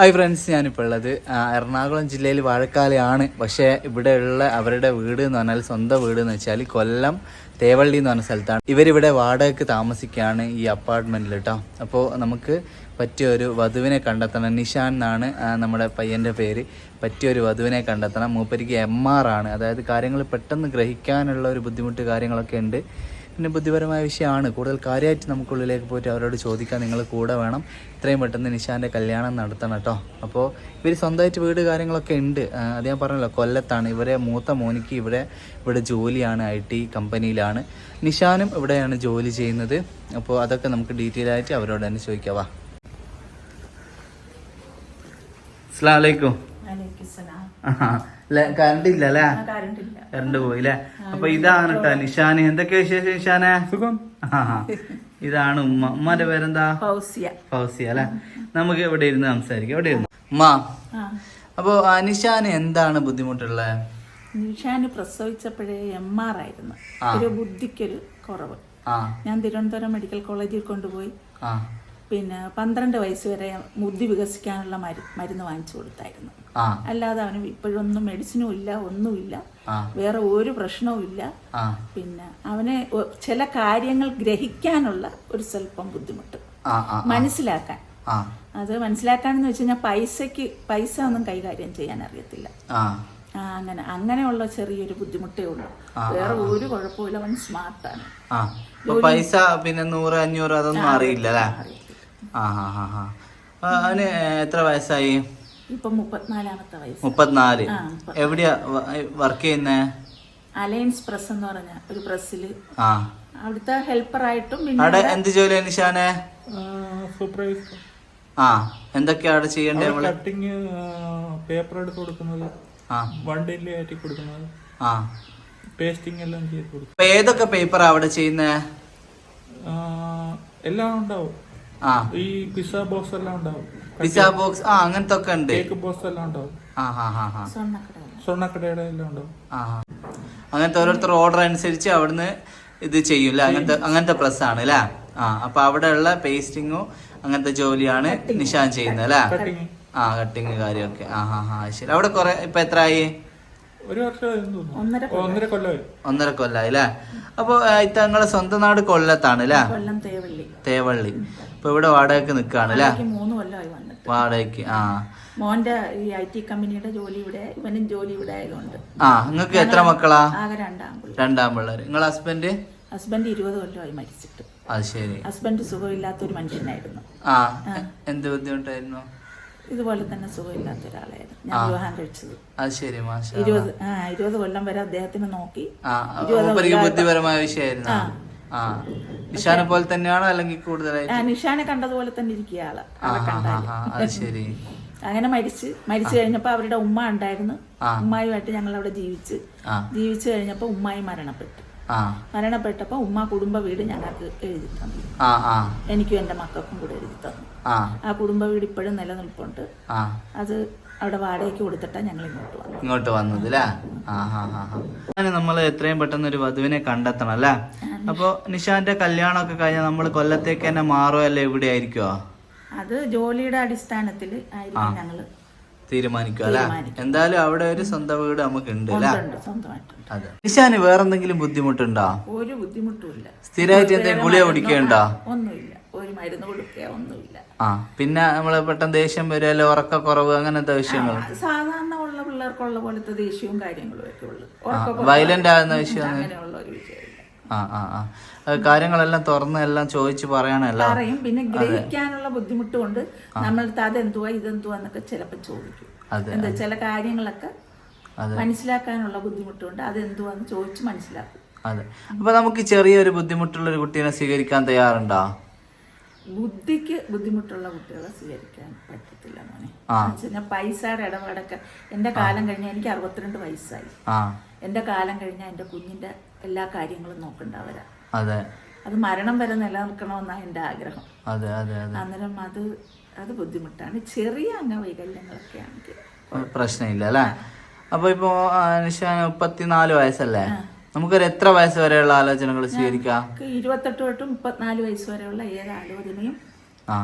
Hi friends ഞാനിപ്പോൾ ഉള്ളത് എറണാകുളം ജില്ലയിൽ വാഴക്കാലയാണ്. പക്ഷേ ഇവിടെയുള്ള അവരുടെ വീട് എന്ന് പറഞ്ഞാൽ സ്വന്തം വീട് എന്ന് വെച്ചാൽ കൊല്ലം തേവള്ളി എന്ന് പറഞ്ഞ സ്ഥലത്താണ്. ഇവരിവിടെ വാടകയ്ക്ക് താമസിക്കുകയാണ് ഈ അപ്പാർട്ട്മെന്റിൽ കേട്ടോ അപ്പോൾ നമുക്ക് പറ്റിയ ഒരു വധുവിനെ കണ്ടെത്തണം. നിഷാൻ എന്നാണ് നമ്മുടെ പയ്യന്റെ പേര്. പറ്റിയ ഒരു വധുവിനെ കണ്ടെത്തണം. മൂപ്പരിക്ക് എം ആർ ആണ്. അതായത് കാര്യങ്ങൾ പെട്ടെന്ന് ഗ്രഹിക്കാനുള്ള ഒരു ബുദ്ധിമുട്ട് കാര്യങ്ങളൊക്കെ ഉണ്ട്. പിന്നെ ബുദ്ധിപരമായ വിഷയമാണ്. കൂടുതൽ കാര്യമായിട്ട് നമുക്കുള്ളിലേക്ക് പോയിട്ട് അവരോട് ചോദിക്കാൻ നിങ്ങൾ കൂടെ വേണം. ഇത്രയും പെട്ടെന്ന് നിഷാന്റെ കല്യാണം നടത്തണം കേട്ടോ. അപ്പോൾ ഇവർ സ്വന്തമായിട്ട് വീട് കാര്യങ്ങളൊക്കെ ഉണ്ട്. അത് ഞാൻ പറഞ്ഞല്ലോ കൊല്ലത്താണ്. ഇവരെ മൂത്ത മോനിക്ക് ഇവിടെ ഇവിടെ ജോലിയാണ് ഐ ടി കമ്പനിയിലാണ്. നിഷാനും ഇവിടെയാണ് ജോലി ചെയ്യുന്നത്. അപ്പോൾ അതൊക്കെ നമുക്ക് ഡീറ്റെയിൽ ആയിട്ട് അവരോട് തന്നെ ചോദിക്കാം. വാ. അസ്സാം വലൈക്കും കറണ്ട് ഇല്ല അല്ലേ കറണ്ട് പോയില്ലേ? അപ്പൊ ഇതാണ് കേട്ടോ നിഷാന്. എന്തൊക്കെയാ വിശേഷം നിഷാന? സുഖം. ഇതാണ് ഉമ്മ. ഉമ്മാന്റെ പേരെന്താ? ഫൗസിയ. അല്ലെ? നമുക്ക് ഇവിടെ ഇരുന്ന് സംസാരിക്കാം. എവിടെ ഇരുന്ന്. ഉമ്മ അപ്പൊ നിഷാന് എന്താണ് ബുദ്ധിമുട്ടുള്ളത് നിഷാന് പ്രസവിച്ചപ്പോഴേ എം ആർ ആയിരുന്നു. ഒരു ബുദ്ധിക്കൊരു കുറവ്. ആ. ഞാൻ തിരുവനന്തപുരം മെഡിക്കൽ കോളേജിൽ കൊണ്ടുപോയി. ആ. പിന്നെ പന്ത്രണ്ട് വയസ്സ് വരെ ബുദ്ധി വികസിക്കാനുള്ള മരു മരുന്ന് വാങ്ങിച്ചു കൊടുത്തായിരുന്നു. അല്ലാതെ അവന് ഇപ്പോഴൊന്നും മെഡിസിനും ഇല്ല ഒന്നുമില്ല. വേറെ ഒരു പ്രശ്നവും ഇല്ല. പിന്നെ അവനെ ചില കാര്യങ്ങൾ ഗ്രഹിക്കാനുള്ള ഒരു സ്വല്പം ബുദ്ധിമുട്ട്. മനസ്സിലാക്കാൻ. അത് മനസ്സിലാക്കാനെന്ന് വെച്ച് കഴിഞ്ഞാൽ പൈസക്ക് പൈസ ഒന്നും കൈകാര്യം ചെയ്യാൻ അറിയത്തില്ല. അങ്ങനെ അങ്ങനെയുള്ള ചെറിയൊരു ബുദ്ധിമുട്ടേ ഉള്ളൂ. വേറെ ഒരു കുഴപ്പമില്ല അവൻ സ്മാർട്ടാണ് പൈസ പിന്നെ നൂറ് അഞ്ഞൂറ് അതൊന്നും അറിയില്ല. ആ ആ, അവന് എത്ര വയസ്സായി? ഇപ്പൊ മുപ്പത്തിനാലാമത്തെ വയസ്സ്. മുപ്പത്തിനാല്. എവിടെയാ വർക്ക് ചെയ്യുന്നേ? അലയൻസ് പ്രസ് എന്ന് പറഞ്ഞ ഒരു പ്രസ്സിൽ ആ. അവിടുത്തെ ഹെൽപ്പറായിട്ടും ആയിട്ടും അവിടെ എന്ത് ജോലി നിഷാനെ? സൂപ്പർവൈസർ ആ എന്തൊക്കെയാ അവിടെ ചെയ്യേണ്ടത് നമ്മൾ? കട്ടിങ് പേപ്പർ എടുത്ത് കൊടുക്കുന്നത്. ആ. വണ്ടിയിൽ കയറ്റി കൊടുക്കുന്നത്. ആ. പേസ്റ്റിംഗ് എല്ലാം ചെയ്ത് കൊടുക്കും. ഏതൊക്കെ പേപ്പറാ അവിടെ ചെയ്യുന്നേ? എല്ലാം ഉണ്ടാവും. ഈ പിസ്സ ബോക്സ് എല്ലാം ഉണ്ടാവും. പിസ ബോക്സ് ആ അങ്ങനത്തെ ഒക്കെ ഉണ്ട്. കേക്ക് ബോക്സ് എല്ലാം ഉണ്ടാവും. സ്വർണക്കടയുടെ എല്ലാം ഉണ്ടാവും. അങ്ങനത്തെ ഓരോരുത്തർ ഓർഡർ അനുസരിച്ച് അവിടുന്ന് ഇത് ചെയ്യൂല അങ്ങനത്തെ അങ്ങനത്തെ പ്രസ് ആണ് അല്ലേ ആ അപ്പൊ അവിടെ ഉള്ള പേസ്റ്റിങ്ങും അങ്ങനത്തെ ജോലിയാണ് നിഷാൻ ചെയ്യുന്നത് അല്ലേ കട്ടിങ് ആ കട്ടിങ് കാര്യമൊക്കെ. ആ ഹാ ഹാ ശരി. അവിടെ കുറെ ഇപ്പൊ എത്രയായി ഒരു വർഷം തോന്നുന്നു. ഒന്നര ഒന്നര കൊല്ലമായി ഒന്നര കൊല്ലായി അല്ലേ അപ്പൊ ഇത്ത നിങ്ങളെ സ്വന്തം നാട് കൊല്ലത്താണ് അല്ലേ കൊല്ലം തേവള്ളി. തേവള്ളി. ഇപ്പൊ ഇവിടെ വാടകയ്ക്ക് നിക്കാണ് അല്ലേ എനിക്ക് മൂന്ന് കൊല്ലമായി വന്നിട്ട്. വാടകയ്ക്ക് ആ. മോന്റെ ഈ ഐ ടി കമ്പനിയുടെ ജോലി ഇവിടെ ഇവനും ജോലി ഇവിടെ ആയതുകൊണ്ട്. ആ നിങ്ങൾക്ക് എത്ര മക്കളാ? ആകെ രണ്ടാം പിള്ളേർ രണ്ടാം പിള്ളേർ നിങ്ങളെ ഹസ്ബൻഡ്? ഹസ്ബൻഡ് ഇരുപത് കൊല്ലമായി മരിച്ചിട്ട്. അത് ശരി. ഹസ്ബൻഡ് സുഖമില്ലാത്ത ഒരു മനുഷ്യനായിരുന്നു. ആ എന്ത് ബുദ്ധിമുട്ടായിരുന്നു? ഇതുപോലെ തന്നെ സുഖമില്ലാത്ത ഒരാളായിരുന്നു ഞാൻ വിവാഹം കഴിച്ചത്. അത് ശരി മാഷ. ഇരുപത് ആ ഇരുപത് കൊല്ലം വരെ അദ്ദേഹത്തിന് നോക്കി. ആ മൂപ്പർക്ക് ബുദ്ധിപരമായ വിഷയമായിരുന്നു. ആ. ഇഷാനെ പോലെ തന്നെയാണോ അല്ലെങ്കിൽ കൂടുതലായിട്ട്? ആ നിഷാനെ കണ്ടതുപോലെ തന്നെ ഇരിക്കുക ആൾ. ആളെ ആ ആ ശരി. അങ്ങനെ മരിച്ച് മരിച്ചു കഴിഞ്ഞപ്പോ അവരുടെ ഉമ്മ ഉണ്ടായിരുന്നു. ആ. ഉമ്മായുമായിട്ട് ഞങ്ങൾ അവിടെ ജീവിച്ച് ജീവിച്ചു കഴിഞ്ഞപ്പോ ഉമ്മായി മരണപ്പെട്ടു. ആ. മരണപ്പെട്ടപ്പോ ഉമ്മ കുടുംബ വീട് ഞങ്ങൾക്ക് എഴുതി തന്നു. ആ ആ. എനിക്കും എന്റെ മക്കൾക്കും കൂടെ എഴുതി തന്നു. ആ. ആ കുടുംബ വീട് ഇപ്പോഴും നിലനിൽപ്പുണ്ട്. ആ. അത് അവിടെ വാടകയ്ക്ക് കൊടുത്തിട്ടാണ് ഞങ്ങൾ ഇങ്ങോട്ട് വന്നു ഇങ്ങോട്ട് വന്നത് അല്ലേ ആ നമ്മൾ എത്രയും പെട്ടെന്ന് ഒരു വധുവിനെ കണ്ടെത്തണം അല്ലേ അപ്പൊ നിഷാന്റെ കല്യാണം ഒക്കെ കഴിഞ്ഞാൽ നമ്മൾ കൊല്ലത്തേക്ക് തന്നെ മാറോ അല്ലെ എവിടെ ആയിരിക്കുമോ അത് ജോലിയുടെ അടിസ്ഥാനത്തിൽ ആയിരിക്കും ഞങ്ങൾ തീരുമാനിക്കും അല്ലെ? എന്തായാലും അവിടെ ഒരു സ്വന്തം വീട് നമുക്ക് ഉണ്ട് അതെ. നിഷാന് വേറെന്തെങ്കിലും ബുദ്ധിമുട്ടുണ്ടോ? ഒരു ബുദ്ധിമുട്ടുമില്ല. സ്ഥിരമായിട്ട് എന്തെങ്കിലും ഗുളിക കുടിക്കണ്ടോ? ഒന്നുമില്ല. ഒരു മരുന്ന് കൊടുക്കുക ഒന്നുമില്ല. ആ പിന്നെ നമ്മൾ പെട്ടെന്ന് ദേഷ്യം ഉറക്ക ഉറക്കക്കുറവ് അങ്ങനത്തെ വിഷയങ്ങൾ സാധാരണ ഉള്ള പിള്ളേർക്കുള്ള പോലത്തെ ദേഷ്യവും കാര്യങ്ങളും ഒക്കെ ഉള്ളു. വയലന്റ് ആകുന്ന വിഷയം അങ്ങനെയുള്ള ഒരു വിഷയമില്ല. ആ ആ ആ. കാര്യങ്ങളെല്ലാം തുറന്ന് എല്ലാം ചോദിച്ചു പറയാനല്ല പറയും. പിന്നെ ഗ്രഹിക്കാനുള്ള ബുദ്ധിമുട്ട് കൊണ്ട് നമ്മളടുത്ത് അതെന്തുവാ ഇതെന്തുവാ എന്നൊക്കെ ചിലപ്പോൾ ചോദിക്കും. എന്താ ചില കാര്യങ്ങളൊക്കെ. മനസ്സിലാക്കാനുള്ള ബുദ്ധിമുട്ടുണ്ട്. അതെന്തുവാന്ന് ചോദിച്ച് മനസ്സിലാക്കും. അതെ. അപ്പൊ നമുക്ക് ചെറിയൊരു ബുദ്ധിമുട്ടുള്ള ഒരു കുട്ടീനെ സ്വീകരിക്കാൻ തയ്യാറുണ്ടോ? ബുദ്ധിക്ക് ബുദ്ധിമുട്ടുള്ള കുട്ടികളെ സ്വീകരിക്കാൻ പറ്റത്തില്ല മോനെ. പൈസയുടെ ഇടപാടൊക്കെ എന്റെ കാലം കഴിഞ്ഞാൽ എനിക്ക് അറുപത്തിരണ്ട് വയസ്സായി. എന്റെ കാലം കഴിഞ്ഞാൽ എന്റെ കുഞ്ഞിന്റെ എല്ലാ കാര്യങ്ങളും നോക്കണ്ടവരാ അതെ. അത് മരണം വരെ നിലനിൽക്കണമെന്നാണ് എന്റെ ആഗ്രഹം. അതെ അതെ അന്നേരം അത് അത് ബുദ്ധിമുട്ടാണ്. ചെറിയ അംഗവൈകല്യങ്ങളൊക്കെ ആണെങ്കിൽ പ്രശ്നമില്ല അല്ലേ? അപ്പൊ ഇപ്പൊ മുപ്പത്തിനാല് വയസ്സല്ലേ? നമുക്കൊരു എത്ര വയസ്സ് വരെയുള്ള ആലോചനകൾ സ്വീകരിക്കാം? ഇരുപത്തെട്ട് തൊട്ട് മുപ്പത്തിനാല് വയസ്സ് വരെയുള്ള ഏത് ആലോചനയും ആ.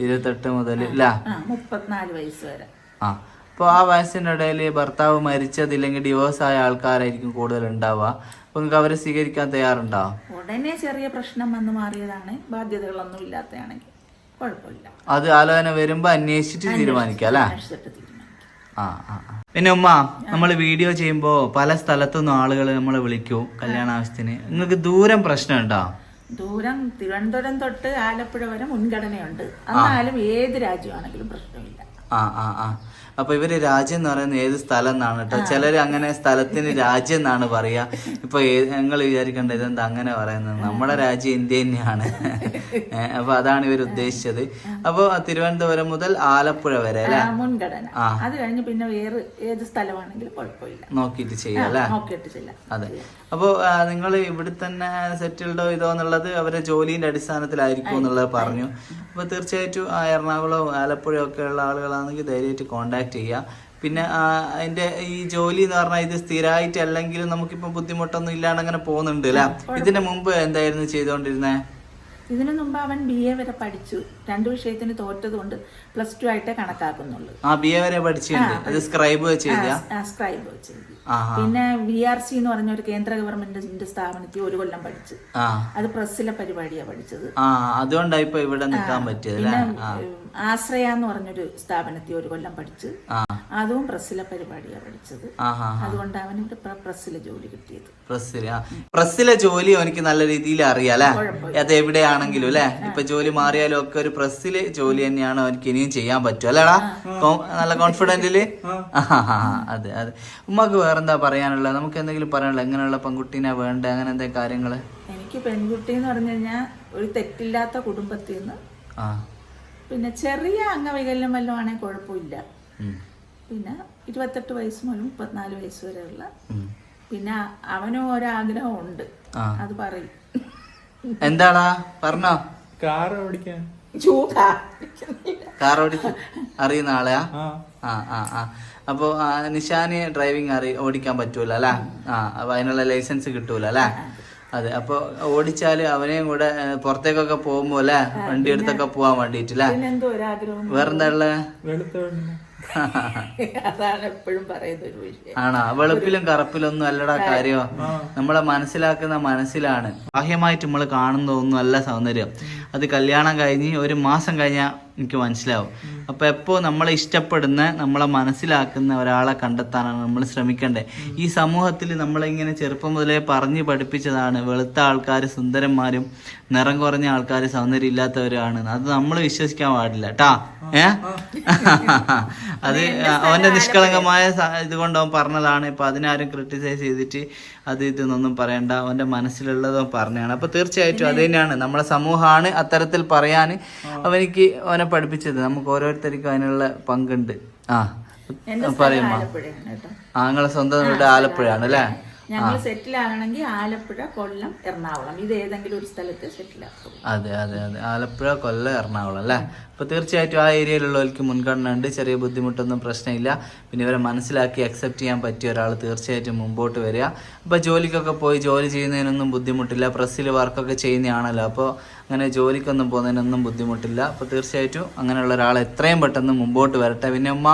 ഇരുപത്തെട്ട് മുതൽ അല്ല ആ മുപ്പത്തിനാല് വയസ്സ് വരെ. ആ. അപ്പോൾ ആ വയസ്സിന്റെ ഇടയിൽ ഭർത്താവ് മരിച്ചതില്ലെങ്കിൽ ഡിവോഴ്സ് ആയ ആൾക്കാരായിരിക്കും കൂടുതൽ ഉണ്ടാവുക അപ്പോൾ നിങ്ങൾക്ക് അവരെ സ്വീകരിക്കാൻ തയ്യാറുണ്ടോ? ഉടനെ ചെറിയ പ്രശ്നം വന്ന് മാറിയതാണ്. ബാധ്യതകളൊന്നും ഇല്ലാത്തയാണെങ്കിൽ കുഴപ്പമില്ല. അത് ആലോചന വരുമ്പോൾ അന്വേഷിച്ചിട്ട് തീരുമാനിക്കാം അല്ലേ? ആ ആ. പിന്നെ ഉമ്മ നമ്മൾ വീഡിയോ ചെയ്യുമ്പോൾ പല സ്ഥലത്തുനിന്നും ആളുകൾ നമ്മളെ വിളിക്കും കല്യാണ ആവശ്യത്തിന് നിങ്ങൾക്ക് ദൂരം പ്രശ്നമുണ്ടോ? ദൂരം തിരുവനന്തപുരം തൊട്ട് ആലപ്പുഴ വരെ മുൻഗണനയുണ്ട്. എന്നാലും ഏത് രാജ്യമാണെങ്കിലും പ്രശ്നമില്ല. ആ ആ ആ. അപ്പൊ ഇവർ രാജ്യം എന്ന് പറയുന്നത് ഏത് സ്ഥലം എന്നാണ് കേട്ടോ ചിലര് അങ്ങനെ സ്ഥലത്തിന് രാജ്യം എന്നാണ് പറയാ. ഇപ്പൊ ഞങ്ങൾ വിചാരിക്കേണ്ട ഇതെന്താ അങ്ങനെ പറയുന്നത്. നമ്മുടെ രാജ്യം ഇന്ത്യ തന്നെയാണ്. അപ്പൊ അതാണ് ഇവർ ഉദ്ദേശിച്ചത്. അപ്പൊ തിരുവനന്തപുരം മുതൽ ആലപ്പുഴ വരെ അല്ലെ? ആ, മുൻഗണന. അത് കഴിഞ്ഞ് പിന്നെ വേറെ ഏത് സ്ഥലമാണെങ്കിലും കുഴപ്പമില്ല. നോക്കിയിട്ട് ചെയ്യാം അല്ലെ? നോക്കിയിട്ട് അതെ. അപ്പോൾ നിങ്ങൾ ഇവിടെ തന്നെ സെറ്റിൽഡോ ഇതോ എന്നുള്ളത് അവരെ ജോലിന്റെ അടിസ്ഥാനത്തിലായിരിക്കും എന്നുള്ളത് പറഞ്ഞു. അപ്പോൾ തീർച്ചയായിട്ടും ആ എറണാകുളവും ആലപ്പുഴയും ഒക്കെ ഉള്ള ആളുകളാണെങ്കിൽ ധൈര്യമായിട്ട് കോണ്ടാക്ട് ചെയ്യുക പിന്നെ അതിന്റെ ഈ ജോലി എന്ന് പറഞ്ഞാൽ ഇത് സ്ഥിരമായിട്ട് അല്ലെങ്കിലും നമുക്കിപ്പോ ബുദ്ധിമുട്ടൊന്നും ഇല്ലാണ്ട് അങ്ങനെ പോകുന്നുണ്ട് അല്ലേ? ഇതിന് മുമ്പ് എന്തായിരുന്നു ചെയ്തുകൊണ്ടിരുന്നത് ഇതിനു മുമ്പ് അവൻ ബി എ വരെ പഠിച്ചു. രണ്ട് വിഷയത്തിന് തോറ്റത് കൊണ്ട് പ്ലസ് ടു ആയിട്ടേ കണക്കാക്കുന്നുള്ളൂ. ആ ബി എ വരെ പഠിച്ചിട്ടുണ്ട്. സ്ക്രൈബ് വെച്ച് സ്ക്രൈബ് ചെയ്തു പിന്നെ വി ആർ സി എന്ന് പറഞ്ഞ ഒരു കേന്ദ്ര ഗവൺമെന്റിന്റെ സ്ഥാപനത്തിൽ ഒരു കൊല്ലം പഠിച്ചു. അത് പ്രസ്സിലെ പരിപാടിയാണ് പഠിച്ചത്. അതുകൊണ്ടായി അതുകൊണ്ടാണ് ഇപ്പൊ ഇവിടെ നിൽക്കാൻ പറ്റിയത് ആശ്രയ എന്ന് പറഞ്ഞൊരു സ്ഥാപനത്തിൽ ഒരു കൊല്ലം പഠിച്ചു. അതും പ്രസ്സിലെ പരിപാടിയാണ് പഠിച്ചത്. അതുകൊണ്ട് അവന് പ്രസ്സിലെ ജോലി കിട്ടിയത്. പ്രസ്സിൽ പ്രസ്സിലെ ജോലി എനിക്ക് നല്ല രീതിയിൽ അറിയാം അല്ലെ? അത് എവിടെയാണെങ്കിലും അല്ലെ? ഇപ്പൊ ജോലി മാറിയാലും ഒക്കെ ഒരു പ്രസ്സിൽ ജോലി തന്നെയാണ് അവർക്ക് ഇനിയും ചെയ്യാൻ പറ്റും. അല്ലടാ നല്ല കോൺഫിഡന്റിൽ അതെ അതെ. ഉമ്മക്ക് വേറെന്താ പറയാനുള്ളത്? നമുക്ക് എന്തെങ്കിലും പറയാനുള്ളത്? എങ്ങനെയുള്ള പെൺകുട്ടീനെ വേണ്ട? അങ്ങനെ എന്തെങ്കിലും കാര്യങ്ങൾ? എനിക്ക് പെൺകുട്ടി എന്ന് പറഞ്ഞു കഴിഞ്ഞാൽ ഒരു തെറ്റില്ലാത്ത കുടുംബത്തിൽ നിന്ന് ആ. പിന്നെ ചെറിയ അംഗവൈകല്യം വല്ലതും ആണെങ്കിൽ കുഴപ്പമില്ല. പിന്നെ ഇരുപത്തെട്ട് വയസ്സ് മുതൽ മുപ്പത്തിനാല് വയസ്സ് വരെയുള്ള. പിന്നെ അവനും ഒരാഗ്രഹം ഉണ്ട്. അത് പറയും. എന്താടാ? പറഞ്ഞോ. കാർ ഓടിക്കാൻ. കാർ ഓടിക്കാൻ അറിയുന്ന ആളെയാ ആ. ആ ആ ആ. അപ്പോൾ നിഷാന് ഡ്രൈവിംഗ് അറി ഓടിക്കാൻ പറ്റൂല അല്ലേ? ആ അപ്പൊ അതിനുള്ള ലൈസൻസ് കിട്ടൂല അല്ലേ? അതെ അപ്പോൾ ഓടിച്ചാൽ അവനെയും കൂടെ പുറത്തേക്കൊക്കെ പോകുമ്പോ അല്ലേ? വണ്ടി എടുത്തൊക്കെ വേണ്ടിയിട്ടില്ലേ ഒരാഗ്രഹം. വെളുത്ത വേറെന്താ ഉള്ളത് അതാണ് എപ്പോഴും പറയുന്ന ഒരു വിഷയം. ആണോ? വെളുപ്പിലും കറുപ്പിലൊന്നും അല്ലടാ കാര്യോ. നമ്മളെ മനസ്സിലാക്കുന്ന മനസ്സിലാണ്. ബാഹ്യമായിട്ട് നമ്മൾ കാണുന്നതൊന്നും അല്ല സൗന്ദര്യം. അത് കല്യാണം കഴിഞ്ഞ് ഒരു മാസം കഴിഞ്ഞാൽ എനിക്ക് മനസ്സിലാവും. അപ്പൊ എപ്പോ നമ്മളെ ഇഷ്ടപ്പെടുന്ന നമ്മളെ മനസ്സിലാക്കുന്ന ഒരാളെ കണ്ടെത്താനാണ് നമ്മൾ ശ്രമിക്കേണ്ടത് ഈ സമൂഹത്തിൽ നമ്മളിങ്ങനെ ചെറുപ്പം മുതലേ പറഞ്ഞു പഠിപ്പിച്ചതാണ് വെളുത്ത ആൾക്കാർ സുന്ദരന്മാരും നിറം കുറഞ്ഞ ആൾക്കാർ സൗന്ദര്യം ഇല്ലാത്തവരാണ്. അത് നമ്മൾ വിശ്വസിക്കാൻ പാടില്ല. ട്ടാ. ഏ? അത് അവന്റെ നിഷ്കളങ്കമായ ഇതുകൊണ്ട് അവൻ പറഞ്ഞതാണ്. ഇപ്പൊ അതിനാരും ക്രിട്ടിസൈസ് ചെയ്തിട്ട് അത് ഇതെന്നൊന്നും പറയണ്ട. അവന്റെ മനസ്സിലുള്ളത് അവൻ പറഞ്ഞാണ് അപ്പൊ തീർച്ചയായിട്ടും അത് തന്നെയാണ് നമ്മളെ സമൂഹമാണ് അത്തരത്തിൽ പറയാൻ അവനിക്ക് അവനെ പഠിപ്പിച്ചത്. നമുക്ക് ഓരോരുത്തർക്കും അതിനുള്ള പങ്കുണ്ട്. ആ പറയുമ്പോ ആ നിങ്ങളെ സ്വന്തം വീട് ആലപ്പുഴയാണ് അല്ലേ? ഞങ്ങൾ സെറ്റിൽ ആകണമെങ്കിൽ ആലപ്പുഴ കൊല്ലം എറണാകുളം. ഇത് ഏതെങ്കിലും ഒരു സ്ഥലത്ത് സെറ്റിൽ ആക്കും അതെ അതെ അതെ. ആലപ്പുഴ കൊല്ലം എറണാകുളം അല്ലേ? അപ്പൊ തീർച്ചയായിട്ടും ആ ഏരിയയിലുള്ളവർക്ക് മുൻഗണന ഉണ്ട് ചെറിയ ബുദ്ധിമുട്ടൊന്നും പ്രശ്നമില്ല. പിന്നെ ഇവരെ മനസ്സിലാക്കി അക്സെപ്റ്റ് ചെയ്യാൻ പറ്റിയ ഒരാൾ തീർച്ചയായിട്ടും മുമ്പോട്ട് വരിക. അപ്പൊ ജോലിക്കൊക്കെ പോയി ജോലി ചെയ്യുന്നതിനൊന്നും ബുദ്ധിമുട്ടില്ല. പ്രസ്സിൽ വർക്കൊക്കെ ചെയ്യുന്നതാണല്ലോ അപ്പോൾ അങ്ങനെ ജോലിക്കൊന്നും പോകുന്നതിനൊന്നും ബുദ്ധിമുട്ടില്ല. അപ്പോൾ തീർച്ചയായിട്ടും അങ്ങനെയുള്ള ഒരാൾ എത്രയും പെട്ടെന്ന് മുമ്പോട്ട് വരട്ടെ. പിന്നെ ഉമ്മ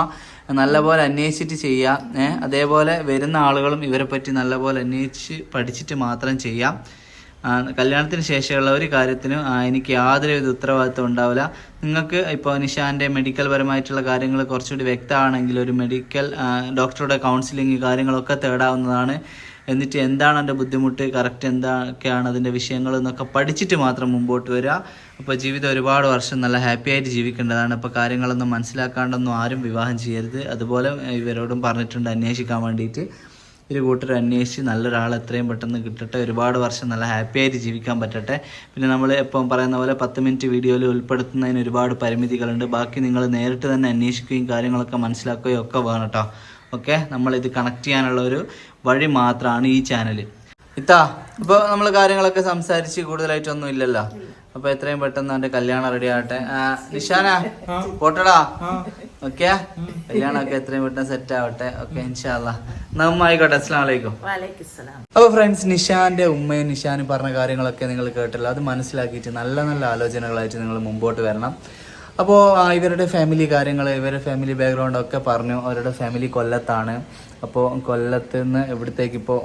നല്ലപോലെ അന്വേഷിച്ചിട്ട് ചെയ്യാം. ഏഹ് അതേപോലെ വരുന്ന ആളുകളും ഇവരെ പറ്റി നല്ലപോലെ അന്വേഷിച്ച് പഠിച്ചിട്ട് മാത്രം ചെയ്യാം. കല്യാണത്തിന് ശേഷമുള്ള ഒരു കാര്യത്തിനും എനിക്ക് യാതൊരുവിധ ഉത്തരവാദിത്വം ഉണ്ടാവില്ല. നിങ്ങൾക്ക് ഇപ്പോൾ നിഷാന്റെ മെഡിക്കൽ പരമായിട്ടുള്ള കാര്യങ്ങൾ കുറച്ചുകൂടി വ്യക്തമാണെങ്കിൽ ഒരു മെഡിക്കൽ ഡോക്ടറുടെ കൗൺസിലിംഗ് കാര്യങ്ങളൊക്കെ തേടാവുന്നതാണ്. എന്നിട്ട് എന്താണ് എന്റെ ബുദ്ധിമുട്ട്? കറക്റ്റ് എന്തൊക്കെയാണ് അതിന്റെ വിഷയങ്ങൾ എന്നൊക്കെ പഠിച്ചിട്ട് മാത്രം മുമ്പോട്ട് വരിക. അപ്പോൾ ജീവിതം ഒരുപാട് വർഷം നല്ല ഹാപ്പി ആയിട്ട് ജീവിക്കേണ്ടതാണ്. അപ്പോൾ കാര്യങ്ങളൊന്നും മനസ്സിലാക്കാണ്ടൊന്നും ആരും വിവാഹം ചെയ്യരുത്. അതുപോലെ ഇവരോടും പറഞ്ഞിട്ടുണ്ട് അന്വേഷിക്കാൻ വേണ്ടിയിട്ട്. ഒരു കൂട്ടർ അന്വേഷിച്ച് നല്ലൊരാൾ എത്രയും പെട്ടെന്ന് കിട്ടട്ടെ. ഒരുപാട് വർഷം നല്ല ഹാപ്പി ആയിട്ട് ജീവിക്കാൻ പറ്റട്ടെ. പിന്നെ നമ്മൾ എപ്പം പറയുന്ന പോലെ പത്ത് മിനിറ്റ് വീഡിയോയിൽ ഉൾപ്പെടുത്തുന്നതിന് ഒരുപാട് പരിമിതികളുണ്ട്. ബാക്കി നിങ്ങൾ നേരിട്ട് തന്നെ അന്വേഷിക്കുകയും കാര്യങ്ങളൊക്കെ മനസ്സിലാക്കുകയും ഒക്കെ വേണം കേട്ടോ. ഓക്കെ? ഇത് കണക്ട് ചെയ്യാനുള്ള ഒരു വഴി മാത്രമാണ് ഈ ചാനൽ ഇത്താ ഇപ്പോൾ നമ്മൾ കാര്യങ്ങളൊക്കെ സംസാരിച്ച് കൂടുതലായിട്ടൊന്നും ഇല്ലല്ലോ അപ്പൊ എത്രയും പെട്ടെന്ന് അവന്റെ കല്യാണം റെഡി ആവട്ടെ നിഷാന പോട്ടടാ. ഓക്കെ? കല്യാണമൊക്കെ എത്രയും പെട്ടെന്ന് സെറ്റ് ആവട്ടെ. ഓക്കെ ഇൻഷാല്ല നമ്മായിക്കോട്ടെ അസ്സാം വലൈക്കും വാലേക്കുസലാം അപ്പോൾ ഫ്രണ്ട്സ് നിഷാന്റെ ഉമ്മയും നിഷാനും പറഞ്ഞ കാര്യങ്ങളൊക്കെ നിങ്ങൾ കേട്ടല്ലോ. അത് മനസ്സിലാക്കിയിട്ട് നല്ല നല്ല ആലോചനകളായിട്ട് നിങ്ങൾ മുമ്പോട്ട് വരണം. അപ്പോൾ ഇവരുടെ ഫാമിലി കാര്യങ്ങൾ ഇവരുടെ ഫാമിലി ബാക്ക്ഗ്രൗണ്ട് ഒക്കെ പറഞ്ഞു. അവരുടെ ഫാമിലി കൊല്ലത്താണ്. അപ്പോൾ കൊല്ലത്ത് നിന്ന് ഇവിടത്തേക്ക് ഇപ്പോൾ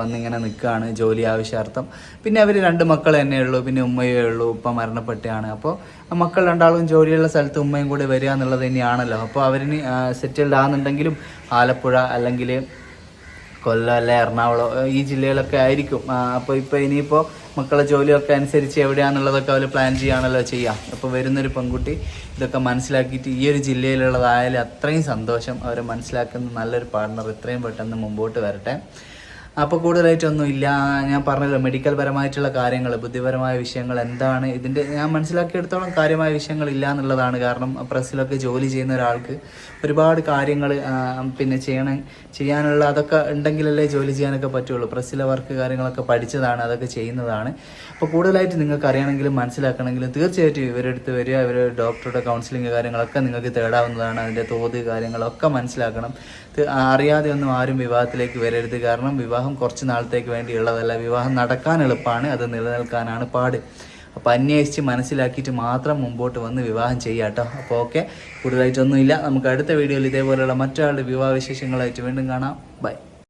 വന്ന് ഇങ്ങനെ നിൽക്കുകയാണ് ജോലി ആവശ്യാർത്ഥം. പിന്നെ അവർ രണ്ട് മക്കൾ തന്നെ ഉള്ളൂ. പിന്നെ ഉമ്മയേ ഉള്ളൂ. ഉപ്പ മരണപ്പെട്ടാണ്. അപ്പോൾ മക്കൾ രണ്ടാളും ജോലിയുള്ള സ്ഥലത്ത് ഉമ്മയും കൂടി വരിക എന്നുള്ളത് തന്നെയാണല്ലോ. അപ്പോൾ അവരിന് സെറ്റിൽഡ് ആകുന്നുണ്ടെങ്കിലും ആലപ്പുഴ അല്ലെങ്കിൽ കൊല്ലം അല്ലെ? എറണാകുളം ഈ ജില്ലയിലൊക്കെ ആയിരിക്കും. അപ്പോൾ ഇപ്പോൾ ഇനിയിപ്പോൾ മക്കളെ ജോലിയൊക്കെ അനുസരിച്ച് എവിടെയാണെന്നുള്ളതൊക്കെ അവർ പ്ലാൻ ചെയ്യുകയാണല്ലോ ചെയ്യാം. അപ്പോൾ വരുന്നൊരു പെൺകുട്ടി ഇതൊക്കെ മനസ്സിലാക്കിയിട്ട് ഈ ഒരു ജില്ലയിലുള്ളതായാലും അത്രയും സന്തോഷം അവരെ മനസ്സിലാക്കുന്ന നല്ലൊരു പാർട്ണർ എത്രയും പെട്ടെന്ന് മുമ്പോട്ട് വരട്ടെ. അപ്പോൾ കൂടുതലായിട്ടൊന്നും ഇല്ല. ഞാൻ പറഞ്ഞല്ലോ മെഡിക്കൽ പരമായിട്ടുള്ള കാര്യങ്ങൾ ബുദ്ധിപരമായ വിഷയങ്ങൾ എന്താണ്? ഇതിന്റെ ഞാൻ മനസ്സിലാക്കിയെടുത്തോളം കാര്യമായ വിഷയങ്ങൾ ഇല്ല എന്നുള്ളതാണ് കാരണം പ്രസ്സിലൊക്കെ ജോലി ചെയ്യുന്ന ഒരാൾക്ക് ഒരുപാട് കാര്യങ്ങൾ പിന്നെ ചെയ്യണം ചെയ്യാനുള്ള അതൊക്കെ ഉണ്ടെങ്കിലല്ലേ ജോലി ചെയ്യാനൊക്കെ പറ്റുള്ളൂ. പ്രസ്സിലെ വർക്ക് കാര്യങ്ങളൊക്കെ പഠിച്ചതാണ് അതൊക്കെ ചെയ്യുന്നതാണ്. അപ്പോൾ കൂടുതലായിട്ട് നിങ്ങൾക്ക് അറിയണമെങ്കിലും മനസ്സിലാക്കണമെങ്കിലും തീർച്ചയായിട്ടും ഇവരെടുത്ത് വരിക. ഇവർ ഡോക്ടറുടെ കൗൺസിലിംഗ് കാര്യങ്ങളൊക്കെ നിങ്ങൾക്ക് തേടാവുന്നതാണ്. അതിന്റെ തോത് കാര്യങ്ങളൊക്കെ മനസ്സിലാക്കണം. അറിയാതെ ഒന്നും ആരും വിവാഹത്തിലേക്ക് വരരുത്. കാരണം വിവാഹം കുറച്ച് നാളത്തേക്ക് വേണ്ടിയുള്ളതല്ല. വിവാഹം നടക്കാൻ എളുപ്പമാണ് അത് നിലനിൽക്കാനാണ് പാട്. അപ്പോൾ അന്വേഷിച്ച് മനസ്സിലാക്കിയിട്ട് മാത്രം മുമ്പോട്ട് വന്ന് വിവാഹം ചെയ്യാം കേട്ടോ അപ്പോൾ ഓക്കെ. കൂടുതലായിട്ടൊന്നുമില്ല. നമുക്ക് അടുത്ത വീഡിയോയിൽ ഇതേപോലെയുള്ള മറ്റൊരാളുടെ വിവാഹ വിശേഷങ്ങളായിട്ട് വീണ്ടും കാണാം. ബൈ.